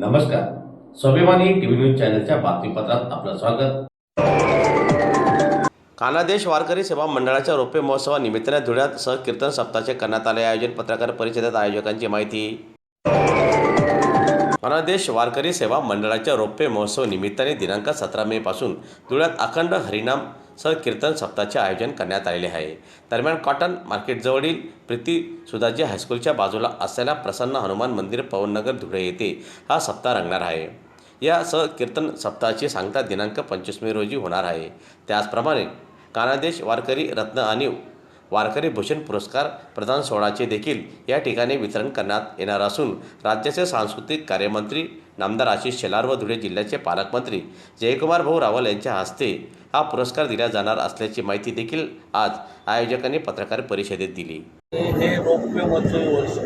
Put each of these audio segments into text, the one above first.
नमस्कार. स्वाभिमानी TV news चॅनलच्या बातमीपत्रात आपलं स्वागत. कानादेश वारकरी सेवा मंडळाच्या रौप्य महोत्सवानिमित्ताने धुळ्यात सह कीर्तन सप्ताहाचे करण्यात आले. आयोजन पत्रकार परिषदेत आयोजकांची माहिती. कानादेश वारकरी सेवा मंडळाच्या रौप्य महोत्सव निमित्ताने दिनांक सतरा मे पासून धुळ्यात अखंड हरिनाम सह कीर्तन सप्ताहाचे आयोजन करण्यात आलेले आहे. दरम्यान कॉटन मार्केटजवळील प्रीती सुधाजी हायस्कूलच्या बाजूला असलेल्या प्रसन्न हनुमान मंदिर पवननगर धुळे येथे हा सप्ताह रंगणार आहे. या सह कीर्तन सप्ताहाची सांगता दिनांक पंचवीस मे रोजी होणार आहे. त्याचप्रमाणे कानादेश वारकरी रत्न आणि वारकरी भूषण पुरस्कार प्रदान सोहळ्याचे देखील या ठिकाणी वितरण करण्यात येणार असून राज्याचे सांस्कृतिक कार्यमंत्री नामदार आशिष शेलार व धुळे जिल्ह्याचे पालकमंत्री जयकुमार भाऊ रावल यांच्या हस्ते हा पुरस्कार दिला जाणार असल्याची माहिती देखील आज आयोजकांनी पत्रकार परिषदेत दिली. हे रौप्य महोत्सवी वर्ष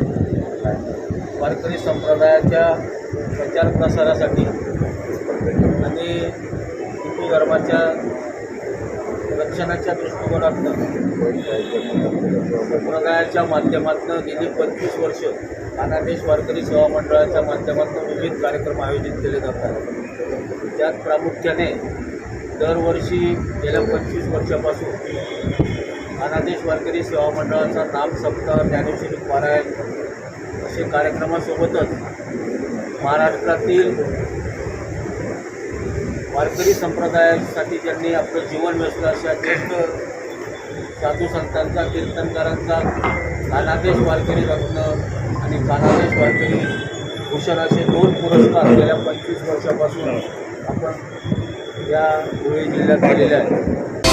वारकरी संप्रदायाच्या प्रचार प्रसारासाठी आणि हिंदू धर्माच्या शिक्षणाच्या दृष्टिकोनातनं संप्रदायाच्या माध्यमातून गेली पंचवीस वर्ष अनादेश वारकरी सेवा मंडळाच्या माध्यमातून विविध कार्यक्रम आयोजित केले जातात. त्यात प्रामुख्याने दरवर्षी गेल्या पंचवीस वर्षापासून अनादेश वारकरी सेवा मंडळाचा नाम सप्ताह ज्ञानेश्वरी पारायण असे कार्यक्रमासोबतच महाराष्ट्रातील वारकरी संप्रदायासाठी ज्यांनी आपलं जीवन व्यस्त अशा ज्येष्ठ साधू संतांचा कीर्तनकारांचा कानादेश वारकरी रत्न आणि कानादेश वारकरी भूषण असे दोन पुरस्कार गेल्या पंचवीस वर्षापासून आपण या धुळे जिल्ह्यात केलेल्या आहेत.